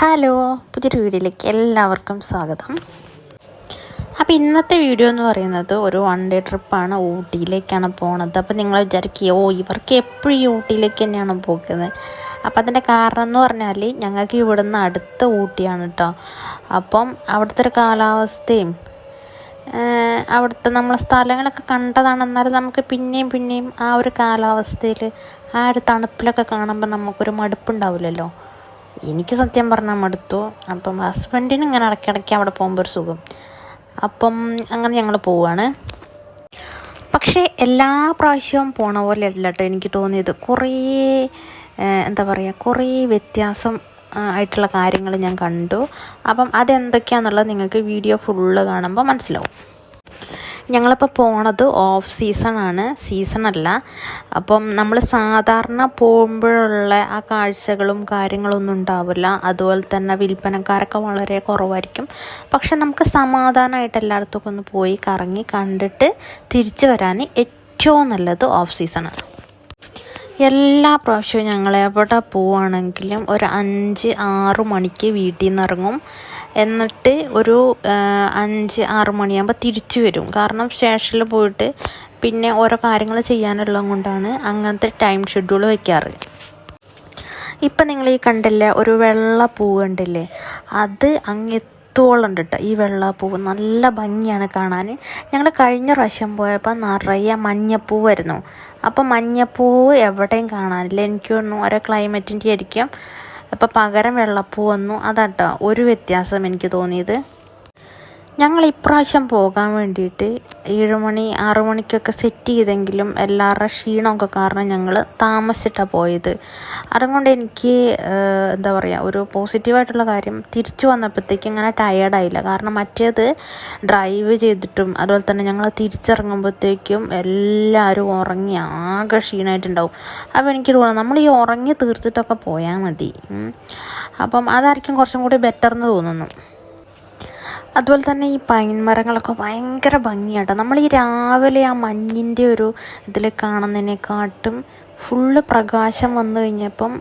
Hello പുതിയൊരു വീഡിയോയിലേക്ക് എല്ലാവർക്കും സ്വാഗതം. അപ്പോൾ ഇന്നത്തെ വീഡിയോ എന്ന് പറയുന്നത് ഒരു വൺ ഡേ ട്രിപ്പാണ് ഊട്ടിയിലേക്കാണ് പോണത്. അപ്പോൾ നിങ്ങൾ വിചാരിക്കുക ഓ ഇവർക്ക് എപ്പോഴും ഊട്ടിയിലേക്ക് തന്നെയാണ് പോകുന്നത്? അപ്പോൾ അതിന്റെ കാരണം എന്ന് പറഞ്ഞാൽ ഞങ്ങൾക്ക് ഇവിടുന്ന് അടുത്ത ഊട്ടിയാണ് കേട്ടോ അപ്പം അവിടുത്തെ ഒരു കാലാവസ്ഥയും അവിടുത്തെ നമ്മളെ സ്ഥലങ്ങളൊക്കെ കണ്ടതാണ് എന്നാലും നമുക്ക് പിന്നെയും പിന്നെയും ആ ഒരു കാലാവസ്ഥയിൽ ആ ഒരു തണുപ്പിലൊക്കെ കാണുമ്പോൾ നമുക്കൊരു മടുപ്പുണ്ടാവില്ലല്ലോ. എനിക്ക് സത്യം പറഞ്ഞാൽ മടുത്തു. അപ്പം ഹസ്ബൻഡിന് ഇങ്ങനെ ഇടയ്ക്കിടയ്ക്ക് അവിടെ പോകുമ്പോൾ ഒരു സുഖം. അപ്പം അങ്ങനെ ഞങ്ങൾ പോവാണ്. പക്ഷേ എല്ലാ പ്രാവശ്യവും പോണ പോലെ അല്ല കേട്ടോ എനിക്ക് തോന്നിയത്. കുറേ എന്താ പറയുക കുറേ വ്യത്യാസം ആയിട്ടുള്ള കാര്യങ്ങൾ ഞാൻ കണ്ടു. അപ്പം അതെന്തൊക്കെയാണെന്നുള്ളത് നിങ്ങൾക്ക് വീഡിയോ ഫുള്ള് കാണുമ്പോൾ മനസ്സിലാവും. ഞങ്ങളിപ്പോൾ പോണത് ഓഫ് സീസൺ ആണ്. സീസൺ അല്ല. അപ്പം നമ്മൾ സാധാരണ പോകുമ്പോഴുള്ള ആ കാഴ്ചകളും കാര്യങ്ങളൊന്നും ഉണ്ടാവില്ല. അതുപോലെ തന്നെ വിൽപ്പനക്കാരൊക്കെ വളരെ കുറവായിരിക്കും. പക്ഷെ നമുക്ക് സമാധാനമായിട്ട് എല്ലായിടത്തും ഒന്ന് പോയി കറങ്ങി കണ്ടിട്ട് തിരിച്ചു വരാൻ ഏറ്റവും നല്ലത് ഓഫ് സീസണാണ് എല്ലാ പ്രാവശ്യവും ഞങ്ങൾ എവിടെ പോവുകയാണെങ്കിലും ഒരു അഞ്ച് ആറ് മണിക്ക് വീട്ടിൽ നിന്ന് ഇറങ്ങും. എന്നിട്ട് ഒരു അഞ്ച് ആറ് മണിയാകുമ്പോൾ തിരിച്ചു വരും. കാരണം സ്റ്റേഷനിൽ പോയിട്ട് പിന്നെ ഓരോ കാര്യങ്ങൾ ചെയ്യാനുള്ളത് കൊണ്ടാണ് അങ്ങനത്തെ ടൈം ഷെഡ്യൂൾ വയ്ക്കാറ് ഇപ്പം നിങ്ങൾ ഈ കണ്ടില്ലേ ഒരു വെള്ള പൂ കണ്ടില്ലേ? അത് അങ്ങെത്തോളം ഉണ്ട് കേട്ടോ ഈ വെള്ള പൂവ് നല്ല ഭംഗിയാണ് കാണാൻ. ഞങ്ങൾ കഴിഞ്ഞ പ്രാവശ്യം പോയപ്പോൾ നിറയെ മഞ്ഞപ്പൂവായിരുന്നു അപ്പം മഞ്ഞപ്പൂവ് എവിടെയും കാണാനില്ല. എനിക്ക് തോന്നുന്നു ഓരോ ക്ലൈമറ്റിന്റെ ആയിരിക്കും. അപ്പം പകരം വെള്ളപ്പൂ വന്നു. അതാട്ടോ ഒരു വ്യത്യാസം എനിക്ക് തോന്നിയത്. ഞങ്ങൾ ഇപ്രാവശ്യം പോകാൻ വേണ്ടിയിട്ട് ഏഴ് മണി ആറു മണിക്കൊക്കെ സെറ്റ് ചെയ്തെങ്കിലും എല്ലാവരുടെ ക്ഷീണമൊക്കെ കാരണം ഞങ്ങൾ താമസിച്ചിട്ടാണ് പോയത്. അതുകൊണ്ട് എനിക്ക് എന്താ പറയുക ഒരു പോസിറ്റീവായിട്ടുള്ള കാര്യം തിരിച്ചു വന്നപ്പോഴത്തേക്ക് ഇങ്ങനെ ടയേർഡായില്ല കാരണം മറ്റേത് ഡ്രൈവ് ചെയ്തിട്ടും അതുപോലെ തന്നെ ഞങ്ങൾ തിരിച്ചിറങ്ങുമ്പോഴത്തേക്കും എല്ലാവരും ഉറങ്ങി ആകെ ക്ഷീണമായിട്ടുണ്ടാവും അപ്പോൾ എനിക്ക് തോന്നുന്നു നമ്മൾ ഈ ഉറങ്ങി തീർത്തിട്ടൊക്കെ പോയാൽ മതി. അപ്പം അതായിരിക്കും കുറച്ചും കൂടി ബെറ്റർ എന്ന് തോന്നുന്നു. അതുപോലെ തന്നെ ഈ പൈൻ മരങ്ങളൊക്കെ ഭയങ്കര ഭംഗിയാട്ടോ. നമ്മൾ ഈ രാവിലെ ആ മഞ്ഞിന്റെ ഒരു ഇതിൽ കാണുന്നതിനെക്കാട്ടും ഫുള്ള് പ്രകാശം വന്നു കഴിഞ്ഞപ്പം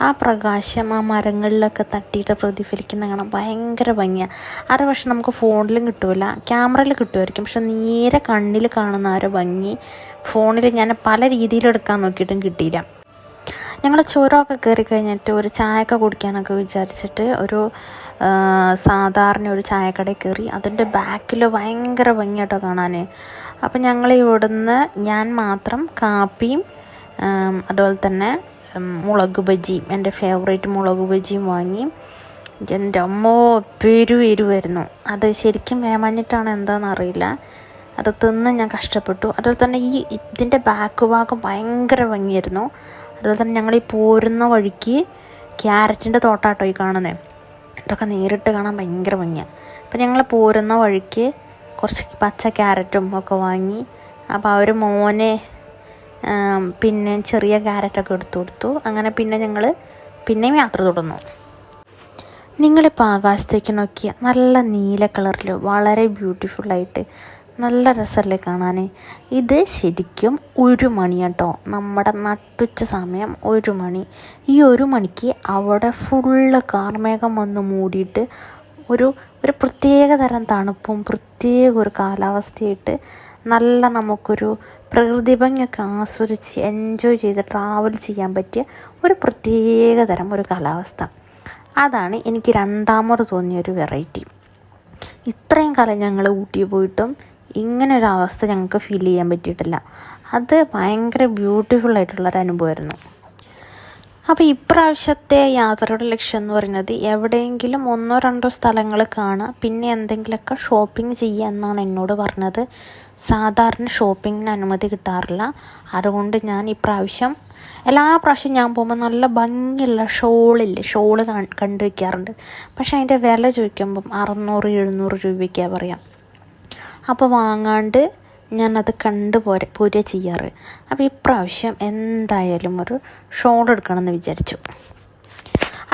ആ പ്രകാശം ആ മരങ്ങളിലൊക്കെ തട്ടിയിട്ട് പ്രതിഫലിക്കുന്ന കാണാൻ ഭയങ്കര ഭംഗിയാണ് ആരെ പക്ഷെ നമുക്ക് ഫോണിലും കിട്ടുമല്ല ക്യാമറയിൽ കിട്ടുമായിരിക്കും. പക്ഷെ നേരെ കണ്ണിൽ കാണുന്ന ആ ഒരു ഭംഗി ഫോണിൽ ഞാൻ പല രീതിയിലെടുക്കാൻ നോക്കിയിട്ടും കിട്ടിയില്ല. ഞങ്ങൾ ചുരമൊക്കെ കയറി കഴിഞ്ഞിട്ട് ഒരു ചായയൊക്കെ കുടിക്കാനൊക്കെ വിചാരിച്ചിട്ട് ഒരു സാധാരണ ഒരു ചായക്കടയിൽ കയറി അതിന്റെ ബാക്കിൽ ഭയങ്കര ഭംഗിയായിട്ടോ കാണാൻ അപ്പം ഞങ്ങൾ ഇവിടുന്ന് ഞാൻ മാത്രം കാപ്പിയും അതുപോലെ തന്നെ മുളക് ബജിയും എന്റെ ഫേവറേറ്റ് മുളക് ബജിയും വാങ്ങി. എന്റെ അമ്മോ പെരു എരുവായിരുന്നു. അത് ശരിക്കും വേമാഞ്ഞിട്ടാണ് എന്താണെന്ന് അറിയില്ല. അത് തിന്ന് ഞാൻ കഷ്ടപ്പെട്ടു. അതുപോലെ തന്നെ ഈ ഇതിന്റെ ബാക്ക് ഭാഗം ഭയങ്കര ഭംഗിയായിരുന്നു. അതുപോലെ തന്നെ ഞങ്ങൾ ഈ പോരുന്ന വഴിക്ക് ക്യാരറ്റിന്റെ തോട്ടാട്ടോ ഈ കാണുന്നത് ഇതൊക്കെ നേരിട്ട് കാണാൻ ഭയങ്കര ഭംഗിയാണ് അപ്പം ഞങ്ങൾ പോരുന്ന വഴിക്ക് കുറച്ച് പച്ച ക്യാരറ്റും ഒക്കെ വാങ്ങി അപ്പോൾ അവർ മോനെ പിന്നെ ചെറിയ ക്യാരറ്റൊക്കെ എടുത്തു കൊടുത്തു. അങ്ങനെ പിന്നെ ഞങ്ങൾ പിന്നെയും യാത്ര തുടർന്നു. നിങ്ങളിപ്പോൾ ആകാശത്തേക്ക് നോക്കിയാൽ നല്ല നീല കളറിൽ വളരെ ബ്യൂട്ടിഫുള്ളായിട്ട് നല്ല രസമല്ലേ കാണാൻ ഇത് ശരിക്കും ഒരു മണി കേട്ടോ നമ്മുടെ നട്ടുച്ച സമയം ഒരു മണി. ഈ ഒരു മണിക്ക് അവിടെ ഫുള്ള് കാർമേഘം വന്ന് മൂടിയിട്ട് ഒരു ഒരു പ്രത്യേക തരം തണുപ്പും പ്രത്യേക ഒരു കാലാവസ്ഥയായിട്ട് നല്ല നമുക്കൊരു പ്രകൃതി ഭംഗിയൊക്കെ ആസ്വദിച്ച് എൻജോയ് ചെയ്ത് ട്രാവൽ ചെയ്യാൻ പറ്റിയ ഒരു പ്രത്യേക തരം ഒരു കാലാവസ്ഥ. അതാണ് എനിക്ക് രണ്ടാമത് തോന്നിയ ഒരു വെറൈറ്റി ഇത്രയും കാലം ഞങ്ങൾ ഊട്ടി പോയിട്ടും ഇങ്ങനെ ഒരു അവസ്ഥ ഞങ്ങൾക്ക് ഫീൽ ചെയ്യാൻ പറ്റിയിട്ടില്ല. അത് ഭയങ്കര ബ്യൂട്ടിഫുൾ ആയിട്ടുള്ളൊരു അനുഭവമായിരുന്നു. അപ്പോൾ ഇപ്രാവശ്യത്തെ യാത്രയുടെ ലക്ഷ്യം എന്ന് പറയുന്നത് എവിടെയെങ്കിലും ഒന്നോ രണ്ടോ സ്ഥലങ്ങൾ കാണുക പിന്നെ എന്തെങ്കിലുമൊക്കെ ഷോപ്പിംഗ് ചെയ്യുക എന്നാണ് എന്നോട് പറഞ്ഞത്. സാധാരണ ഷോപ്പിങ്ങിന് അനുമതി കിട്ടാറില്ല. അതുകൊണ്ട് ഞാൻ ഇപ്രാവശ്യം എല്ലാ പ്രാവശ്യം ഞാൻ പോകുമ്പോൾ നല്ല ഭംഗിയുള്ള ഷോളില്ലേ ഷോൾ കണ്ടു വയ്ക്കാറുണ്ട് പക്ഷേ അതിന്റെ വില ചോദിക്കുമ്പം അറുന്നൂറ് എഴുന്നൂറ് രൂപയ്ക്കാണ് പറയാം. അപ്പോൾ വാങ്ങാണ്ട് ഞാനത് കണ്ടു പോരെ പോരുക ചെയ്യാറ്. അപ്പോൾ ഇപ്രാവശ്യം എന്തായാലും ഒരു ഷോൾ എടുക്കണമെന്ന് വിചാരിച്ചു.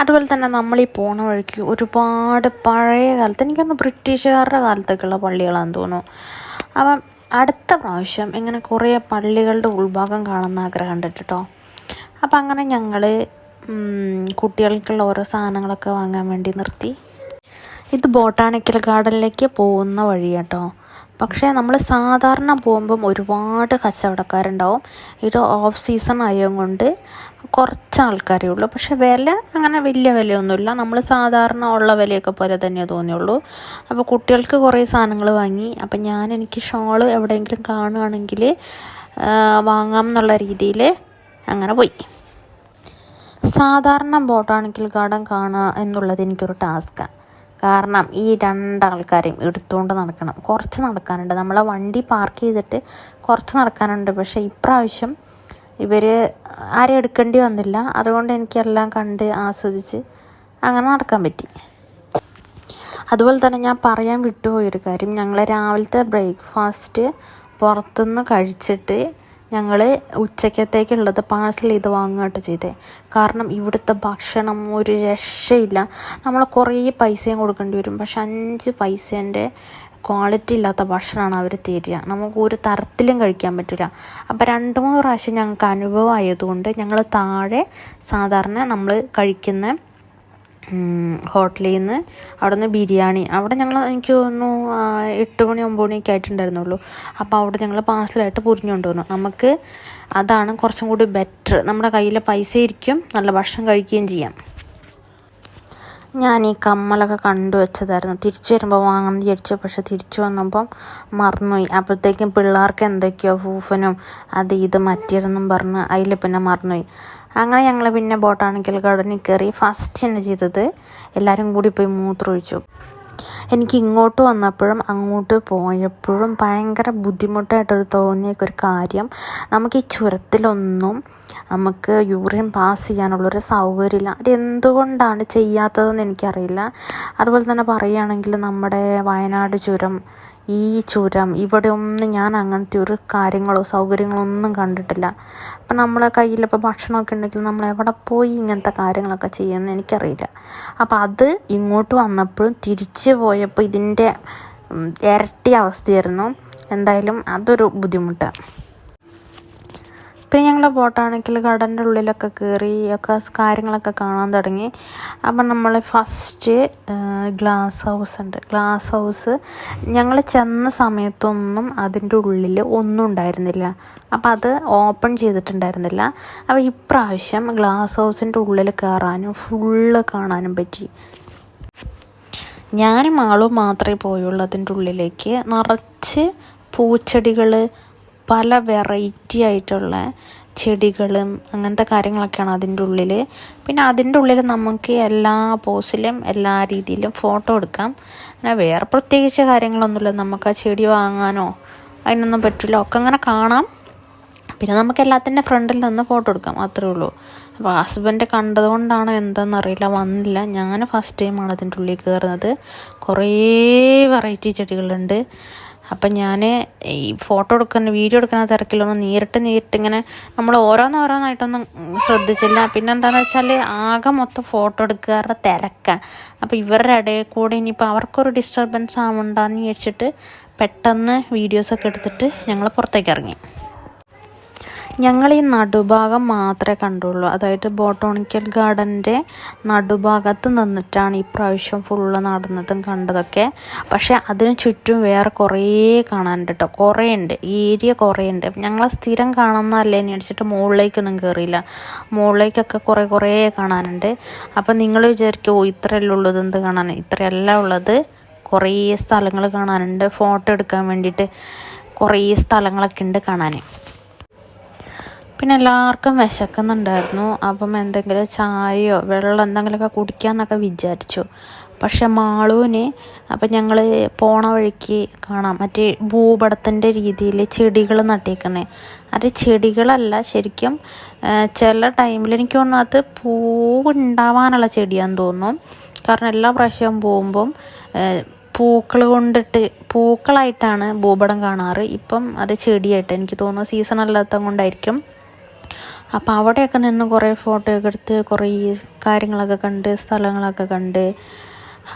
അതുപോലെ തന്നെ നമ്മൾ ഈ പോണ വഴിക്ക് ഒരുപാട് പഴയ കാലത്ത് എനിക്കൊന്ന് ബ്രിട്ടീഷുകാരുടെ കാലത്തേക്കുള്ള പള്ളികളാണെന്ന് തോന്നുന്നു. അപ്പം അടുത്ത പ്രാവശ്യം ഇങ്ങനെ കുറേ പള്ളികളുടെ ഉൾഭാഗം കാണുന്ന ആഗ്രഹം ഉണ്ട് കേട്ടോ അപ്പം അങ്ങനെ ഞങ്ങൾ കുട്ടികൾക്കുള്ള ഓരോ സാധനങ്ങളൊക്കെ വാങ്ങാൻ വേണ്ടി നിർത്തി. ഇത് ബോട്ടാണിക്കൽ ഗാർഡനിലേക്ക് പോകുന്ന വഴി കേട്ടോ പക്ഷേ നമ്മൾ സാധാരണ പോകുമ്പം ഒരുപാട് കച്ചവടക്കാരുണ്ടാവും. ഇത് ഓഫ് സീസൺ ആയതുകൊണ്ട് കുറച്ച് ആൾക്കാരേ ഉള്ളൂ. പക്ഷേ വില അങ്ങനെ വലിയ വിലയൊന്നുമില്ല. നമ്മൾ സാധാരണ ഉള്ള വിലയൊക്കെ പോലെ തന്നെ തോന്നിയുള്ളൂ. അപ്പോൾ കുട്ടികൾക്ക് കുറേ സാധനങ്ങൾ വാങ്ങി. അപ്പം ഞാൻ എനിക്ക് ഷോൾ എവിടെയെങ്കിലും കാണുകയാണെങ്കിൽ വാങ്ങാം എന്നുള്ള രീതിയിൽ അങ്ങനെ പോയി. സാധാരണ ബോട്ടാണിക്കൽ ഗാർഡൻ കാണുക എന്നുള്ളത് എനിക്കൊരു ടാസ്ക്കാണ് കാരണം ഈ രണ്ടാൾക്കാരെയും എടുത്തുകൊണ്ട് നടക്കണം. കുറച്ച് നടക്കാനുണ്ട്. നമ്മളെ വണ്ടി പാർക്ക് ചെയ്തിട്ട് കുറച്ച് നടക്കാനുണ്ട്. പക്ഷേ ഇപ്രാവശ്യം ഇവർ ആരും എടുക്കേണ്ടി വന്നില്ല. അതുകൊണ്ട് എനിക്കെല്ലാം കണ്ട് ആസ്വദിച്ച് അങ്ങനെ നടക്കാൻ പറ്റി. അതുപോലെ തന്നെ ഞാൻ പറയാൻ വിട്ടുപോയൊരു കാര്യം. ഞങ്ങൾ രാവിലത്തെ ബ്രേക്ക്ഫാസ്റ്റ് പുറത്തുനിന്ന് കഴിച്ചിട്ട് ഞങ്ങൾ ഉച്ചക്കത്തേക്കുള്ളത് പാഴ്സൽ ചെയ്ത് വാങ്ങുകയായിട്ട് ചെയ്തേ. കാരണം ഇവിടുത്തെ ഭക്ഷണം ഒരു രക്ഷയില്ല. നമ്മൾ കുറേ പൈസയും കൊടുക്കേണ്ടി വരും. പക്ഷെ അഞ്ച് പൈസേന്റെ ക്വാളിറ്റി ഇല്ലാത്ത ഭക്ഷണമാണ് അവർ തരിക. നമുക്ക് ഒരു തരത്തിലും കഴിക്കാൻ പറ്റില്ല. അപ്പോൾ രണ്ട് മൂന്ന് പ്രാവശ്യം ഞങ്ങൾക്ക് അനുഭവമായതുകൊണ്ട് ഞങ്ങൾ താഴെ സാധാരണ നമ്മൾ കഴിക്കുന്ന ഹോട്ടലിൽ നിന്ന് അവിടെ നിന്ന് ബിരിയാണി. അവിടെ ഞങ്ങൾ എനിക്ക് തോന്നുന്നു എട്ട് മണി ഒമ്പത് മണിയൊക്കെ ആയിട്ടുണ്ടായിരുന്നുള്ളൂ. അപ്പോൾ അവിടെ ഞങ്ങൾ പാഴ്സലായിട്ട് പൊറിഞ്ഞുകൊണ്ട് വന്നു നമുക്ക് അതാണ് കുറച്ചും കൂടി ബെറ്റർ നമ്മുടെ കയ്യിൽ പൈസ ഇരിക്കും നല്ല ഭക്ഷണം കഴിക്കുകയും ചെയ്യാം. ഞാൻ ഈ കമ്മലൊക്കെ കണ്ടു വെച്ചതായിരുന്നു. തിരിച്ചു വരുമ്പോൾ വാങ്ങാൻ വിചാരിച്ചു. പക്ഷെ തിരിച്ചു വന്നപ്പം മറന്നുപോയി. അപ്പോഴത്തേക്കും പിള്ളേർക്ക് എന്തൊക്കെയോ ഫൂഫനും അത് ഇത് മറ്റേതെന്നും പറഞ്ഞ് അതിൽ പിന്നെ മറന്നുപോയി. അങ്ങനെ ഞങ്ങൾ പിന്നെ ബോട്ടാണിക്കൽ ഗാർഡനിൽ കയറി ഫസ്റ്റ് തന്നെ ചെയ്തത്. എല്ലാവരും കൂടി പോയി മൂത്രമൊഴിച്ചു. എനിക്ക് ഇങ്ങോട്ട് വന്നപ്പോഴും അങ്ങോട്ട് പോയപ്പോഴും ഭയങ്കര ബുദ്ധിമുട്ടായിട്ടൊരു തോന്നിയൊക്കെ ഒരു കാര്യം. നമുക്ക് ഈ ചുരത്തിലൊന്നും നമുക്ക് യൂറിൻ പാസ് ചെയ്യാനുള്ളൊരു സൗകര്യമില്ല. ഇല്ല എന്തുകൊണ്ടാണ് ചെയ്യാത്തതെന്ന് എനിക്കറിയില്ല. അതുപോലെ തന്നെ പറയുകയാണെങ്കിൽ നമ്മുടെ വയനാട് ചുരം ഈ ചുരം ഇവിടെ ഒന്നും ഞാൻ അങ്ങനത്തെ ഒരു കാര്യങ്ങളോ സൗകര്യങ്ങളോ ഒന്നും കണ്ടിട്ടില്ല. അപ്പം നമ്മളെ കയ്യിലിപ്പോൾ ഭക്ഷണമൊക്കെ ഉണ്ടെങ്കിൽ നമ്മൾ എവിടെ പോയി ഇങ്ങനത്തെ കാര്യങ്ങളൊക്കെ ചെയ്യുമെന്ന് എനിക്കറിയില്ല. അപ്പം അത് ഇങ്ങോട്ട് വന്നപ്പോഴും തിരിച്ച് പോയപ്പോൾ ഇതിന്റെ ഇരട്ടി അവസ്ഥയായിരുന്നു. എന്തായാലും അതൊരു ബുദ്ധിമുട്ടാണ് പിന്നെ ഞങ്ങൾ ബോട്ടാണിക്കൽ ഗാർഡന്റെ ഉള്ളിലൊക്കെ കയറി ഒക്കെ കാര്യങ്ങളൊക്കെ കാണാൻ തുടങ്ങി. അപ്പം നമ്മൾ ഫസ്റ്റ് ഗ്ലാസ് ഹൗസ് ഉണ്ട്. ഗ്ലാസ് ഹൗസ് ഞങ്ങൾ ചെന്ന സമയത്തൊന്നും അതിന്റെ ഉള്ളിൽ ഒന്നും ഉണ്ടായിരുന്നില്ല. അപ്പം അത് ഓപ്പൺ ചെയ്തിട്ടുണ്ടായിരുന്നില്ല. അപ്പോൾ ഇപ്രാവശ്യം ഗ്ലാസ് ഹൗസിന്റെ ഉള്ളിൽ കയറാനും ഫുള്ള് കാണാനും പറ്റി. ഞാനും ആളും മാത്രമേ പോയുള്ളൂ അതിന്റെ ഉള്ളിലേക്ക്. നിറച്ച് പൂച്ചെടികൾ പല വെറൈറ്റി ആയിട്ടുള്ള ചെടികളും അങ്ങനത്തെ കാര്യങ്ങളൊക്കെയാണ് അതിന്റെ ഉള്ളിൽ പിന്നെ അതിന്റെ ഉള്ളിൽ നമുക്ക് എല്ലാ പോസിലും എല്ലാ രീതിയിലും ഫോട്ടോ എടുക്കാം. അങ്ങനെ വേറെ പ്രത്യേകിച്ച് കാര്യങ്ങളൊന്നുമില്ല. നമുക്ക് ആ ചെടി വാങ്ങാനോ അതിനൊന്നും പറ്റില്ല. ഒക്കെ അങ്ങനെ കാണാം. പിന്നെ നമുക്ക് എല്ലാത്തിന്റെ ഫ്രണ്ടിൽ നിന്ന് ഫോട്ടോ എടുക്കാം. അത്രേ ഉള്ളൂ. അപ്പോൾ ഹസ്ബൻഡ് കണ്ടതുകൊണ്ടാണോ എന്താണെന്നറിയില്ല വന്നില്ല. ഞാൻ ഫസ്റ്റ് ടൈമാണ് അതിന്റെ ഉള്ളിൽ കയറുന്നത്. കുറേ വെറൈറ്റി ചെടികളുണ്ട്. അപ്പം ഞാൻ ഈ ഫോട്ടോ എടുക്കുന്ന വീഡിയോ എടുക്കുന്ന തിരക്കിലൊന്നും നേരിട്ട് നേരിട്ട് ഇങ്ങനെ നമ്മൾ ഓരോന്ന് ഓരോന്നായിട്ടൊന്നും ശ്രദ്ധിച്ചില്ല. പിന്നെ എന്താണെന്ന് വെച്ചാൽ ആകെ മൊത്തം ഫോട്ടോ എടുക്കാറുടെ തിരക്കാണ് അപ്പോൾ ഇവരുടെ ഇടയിൽ കൂടെ ഇനിയിപ്പോൾ അവർക്കൊരു ഡിസ്റ്റർബൻസ് ആവണ്ടെന്ന് വിചാരിച്ചിട്ട് പെട്ടെന്ന് വീഡിയോസൊക്കെ എടുത്തിട്ട് ഞങ്ങൾ പുറത്തേക്ക് ഇറങ്ങി. ഞങ്ങൾ ഈ നടുഭാഗം മാത്രമേ കണ്ടുള്ളൂ. അതായത് ബോട്ടോണിക്കൽ ഗാർഡന്റെ നടുഭാഗത്ത് നിന്നിട്ടാണ് ഈ പ്രാവശ്യം ഫുള്ള് നടന്നതും കണ്ടതൊക്കെ. പക്ഷേ അതിന് ചുറ്റും വേറെ കുറേ കാണാനുണ്ട് കേട്ടോ കുറേ ഉണ്ട് ഈ ഏരിയ കുറേ ഉണ്ട് ഞങ്ങൾ സ്ഥിരം കാണുന്നതല്ലേ എന്ന് വെച്ചിട്ട് മുകളിലേക്കൊന്നും കയറിയില്ല മുകളിലേക്കൊക്കെ കുറേ കുറേ കാണാനുണ്ട്. അപ്പം നിങ്ങൾ വിചാരിക്കും ഓ ഇത്രയല്ലേ ഉള്ളത് എന്ത് കാണാൻ? ഇത്രയല്ല ഉള്ളത്. കുറേ സ്ഥലങ്ങൾ കാണാനുണ്ട്. ഫോട്ടോ എടുക്കാൻ വേണ്ടിയിട്ട് കുറേ സ്ഥലങ്ങളൊക്കെ ഉണ്ട് കാണാൻ. പിന്നെ എല്ലാവർക്കും വിശക്കുന്നുണ്ടായിരുന്നു. അപ്പം എന്തെങ്കിലും ചായയോ വെള്ളം എന്തെങ്കിലുമൊക്കെ കുടിക്കാമെന്നൊക്കെ വിചാരിച്ചു. പക്ഷെ മാളൂന് അപ്പം ഞങ്ങൾ പോണ വഴിക്ക് കാണാം. മറ്റേ ഭൂപടത്തിന്റെ രീതിയിൽ ചെടികൾ നട്ടേക്കണേ അത് ചെടികളല്ല ശരിക്കും ചില ടൈമിൽ എനിക്ക് തോന്നുന്നു അത് പൂവുണ്ടാവാനുള്ള ചെടിയാന്ന് തോന്നുന്നു. കാരണം എല്ലാ പ്രാവശ്യവും പോകുമ്പം പൂക്കൾ കൊണ്ടിട്ട് പൂക്കളായിട്ടാണ് ഭൂപടം കാണാറ്. ഇപ്പം അത് ചെടിയായിട്ട് എനിക്ക് തോന്നുന്നു സീസൺ അല്ലാത്ത കൊണ്ടായിരിക്കും. അപ്പോൾ അവിടെയൊക്കെ നിന്ന് കുറേ ഫോട്ടോയൊക്കെ എടുത്ത് കുറേ കാര്യങ്ങളൊക്കെ കണ്ട് സ്ഥലങ്ങളൊക്കെ കണ്ട്.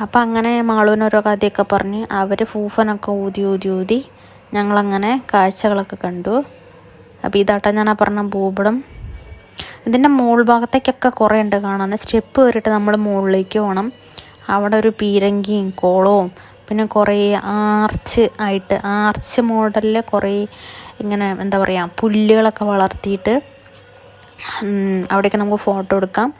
അപ്പം അങ്ങനെ മാളൂനോരോ കഥയൊക്കെ പറഞ്ഞ് അവർ ഫൂഫനൊക്കെ ഊതി ഊതി ഊതി ഞങ്ങളങ്ങനെ കാഴ്ചകളൊക്കെ കണ്ടു. അപ്പോൾ ഇതാട്ടാ ഞാൻ ആ പറഞ്ഞ ഭൂപടം. ഇതിന്റെ മുകൾ ഭാഗത്തേക്കൊക്കെ കുറേ ഉണ്ട് കാണാൻ. സ്റ്റെപ്പ് കയറിയിട്ട് നമ്മൾ മുകളിലേക്ക് പോകണം അവിടെ ഒരു പീരങ്കിയും കോളവും പിന്നെ കുറേ ആർച്ച് ആയിട്ട് ആർച്ച് മോഡലിൽ കുറേ ഇങ്ങനെ എന്താ പറയുക പുല്ലുകളൊക്കെ വളർത്തിയിട്ട് അവിടെയൊക്കെ നമുക്ക് ഫോട്ടോ എടുക്കാം.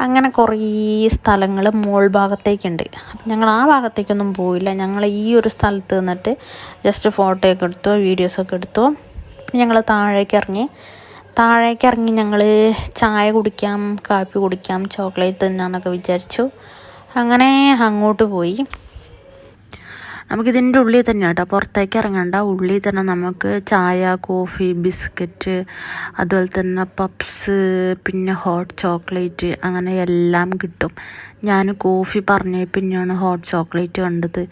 അങ്ങനെ കുറേ സ്ഥലങ്ങൾ മോൾ ഭാഗത്തേക്കുണ്ട്. അപ്പം ഞങ്ങൾ ആ ഭാഗത്തേക്കൊന്നും പോയില്ല. ഞങ്ങൾ ഈ ഒരു സ്ഥലത്ത് നിന്നിട്ട് ജസ്റ്റ് ഫോട്ടോയൊക്കെ എടുത്തു വീഡിയോസൊക്കെ എടുത്തു. പിന്നെ ഞങ്ങൾ താഴേക്ക് ഇറങ്ങി. താഴേക്ക് ഇറങ്ങി ഞങ്ങൾ ചായ കുടിക്കാം കാപ്പി കുടിക്കാം ചോക്ലേറ്റ് തിന്നാന്നൊക്കെ വിചാരിച്ചു. അങ്ങനെ അങ്ങോട്ട് പോയി. നമുക്കിതിന്റെ ഉള്ളിൽ തന്നെ കേട്ടോ. പുറത്തേക്ക് ഇറങ്ങണ്ട. ഉള്ളിൽ തന്നെ നമുക്ക് ചായ കോഫി ബിസ്ക്കറ്റ് അതുപോലെ തന്നെ പപ്സ് പിന്നെ ഹോട്ട് ചോക്ലേറ്റ് അങ്ങനെ എല്ലാം കിട്ടും. ഞാൻ കോഫി പറഞ്ഞ പിന്നെയാണ് ഹോട്ട് ചോക്ലേറ്റ് കണ്ടത്.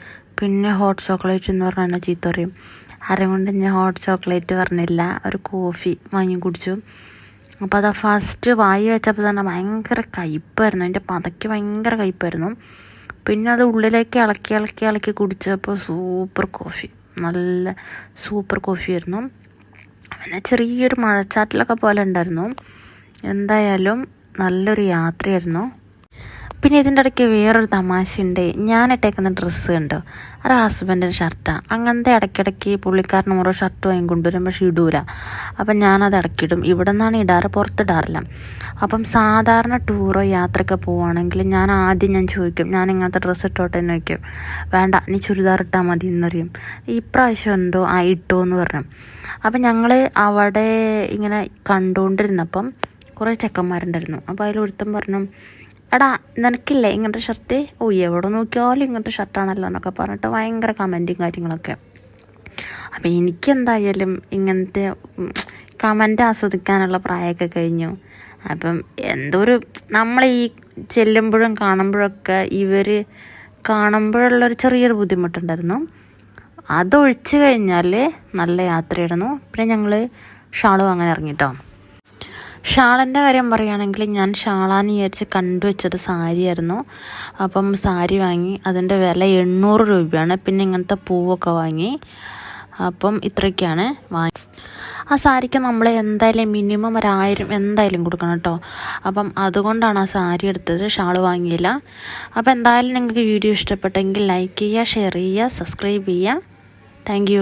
പിന്നെ ഹോട്ട് ചോക്ലേറ്റ് എന്ന് പറഞ്ഞാൽ എന്നെ ചീത്ത പറയും ആരും കൊണ്ട് ഞാൻ ഹോട്ട് ചോക്ലേറ്റ് പറഞ്ഞില്ല. ഒരു കോഫി വാങ്ങി കുടിച്ചു. അപ്പോൾ അത് ഫസ്റ്റ് വായി വെച്ചപ്പോൾ തന്നെ ഭയങ്കര കയ്പ്പായിരുന്നു അതിന്റെ പതയ്ക്ക് ഭയങ്കര കയ്പ്പായിരുന്നു പിന്നെ അത് ഉള്ളിലേക്ക് ഇളക്കി ഇളക്കി ഇളക്കി കുടിച്ചപ്പോൾ സൂപ്പർ കോഫി നല്ല സൂപ്പർ കോഫി ആയിരുന്നു. പിന്നെ ചെറിയൊരു മഴച്ചാറ്റലൊക്കെ പോലെ ഉണ്ടായിരുന്നു. എന്തായാലും നല്ലൊരു യാത്രയായിരുന്നു. പിന്നെ ഇതിന്റെ ഇടയ്ക്ക് വേറൊരു തമാശയുണ്ട്. ഞാൻ ഇട്ടേക്കുന്ന ഡ്രസ്സ് കണ്ടോ? അത് ഹസ്ബൻഡിന്റെ ഷർട്ടാണ് അങ്ങനത്തെ ഇടയ്ക്കിടയ്ക്ക് പുള്ളിക്കാരൻ ഓരോ ഷർട്ട് വാങ്ങി കൊണ്ടുവരും പക്ഷേ ഇടൂല. അപ്പം ഞാനത് ഇടയ്ക്കിടും. ഇവിടെ നിന്നാണ് ഇടാറ് പുറത്തിടാറില്ല. അപ്പം സാധാരണ ടൂറോ യാത്രയൊക്കെ പോവുകയാണെങ്കിൽ ഞാൻ ആദ്യം ഞാൻ ചോദിക്കും ഞാൻ ഇങ്ങനത്തെ ഡ്രസ്സ് ഇട്ടോട്ടെ? എന്ന് ചോദിക്കും. വേണ്ട നീ ചുരിദാർ ഇട്ടാൽ മതി എന്നറിയും ഇപ്രാവശ്യം ഉണ്ടോ ആ ഇട്ടോ എന്ന് പറഞ്ഞു. അപ്പം ഞങ്ങൾ അവിടെ ഇങ്ങനെ കണ്ടുകൊണ്ടിരുന്നപ്പം കുറേ ചെക്കന്മാരുണ്ടായിരുന്നു. അപ്പോൾ അതിലൊരുത്തൻ പറഞ്ഞു എടാ നിനക്കില്ലേ ഇങ്ങനത്തെ ഷർട്ട് ഓ എവിടെ നോക്കിയാലും ഇങ്ങനത്തെ ഷർട്ടാണല്ലോ എന്നൊക്കെ പറഞ്ഞിട്ട് ഭയങ്കര കമന്റും കാര്യങ്ങളൊക്കെ. അപ്പം എനിക്കെന്തായാലും ഇങ്ങനത്തെ കമന്റ് ആസ്വദിക്കാനുള്ള പ്രായമൊക്കെ കഴിഞ്ഞു. അപ്പം എന്തൊരു നമ്മൾ ഈ ചെല്ലുമ്പോഴും കാണുമ്പോഴൊക്കെ ഇവർ കാണുമ്പോഴുള്ളൊരു ചെറിയൊരു ബുദ്ധിമുട്ടുണ്ടായിരുന്നു. അതൊഴിച്ച് കഴിഞ്ഞാൽ നല്ല യാത്രയായിരുന്നു. പിന്നെ ഞങ്ങൾ ഷാൾ വാങ്ങാൻ ഇറങ്ങിട്ടോ. ഷാളിന്റെ കാര്യം പറയുകയാണെങ്കിൽ ഞാൻ ഷാളാന്ന് വിചാരിച്ച് കണ്ടുവച്ചത് സാരിയായിരുന്നു. അപ്പം സാരി വാങ്ങി അതിന്റെ വില എണ്ണൂറ് രൂപയാണ്. പിന്നെ ഇങ്ങനത്തെ പൂവൊക്കെ വാങ്ങി അപ്പം ഇത്രയൊക്കെയാണ് വാങ്ങി. ആ സാരിക്ക് നമ്മൾ എന്തായാലും മിനിമം ഒരായിരം എന്തായാലും കൊടുക്കണം കേട്ടോ. അപ്പം അതുകൊണ്ടാണ് ആ സാരി എടുത്തത് ഷാൾ വാങ്ങിയില്ല. അപ്പം എന്തായാലും നിങ്ങൾക്ക് വീഡിയോ ഇഷ്ടപ്പെട്ടെങ്കിൽ ലൈക്ക് ചെയ്യുക ഷെയർ ചെയ്യുക സബ്സ്ക്രൈബ് ചെയ്യുക. താങ്ക്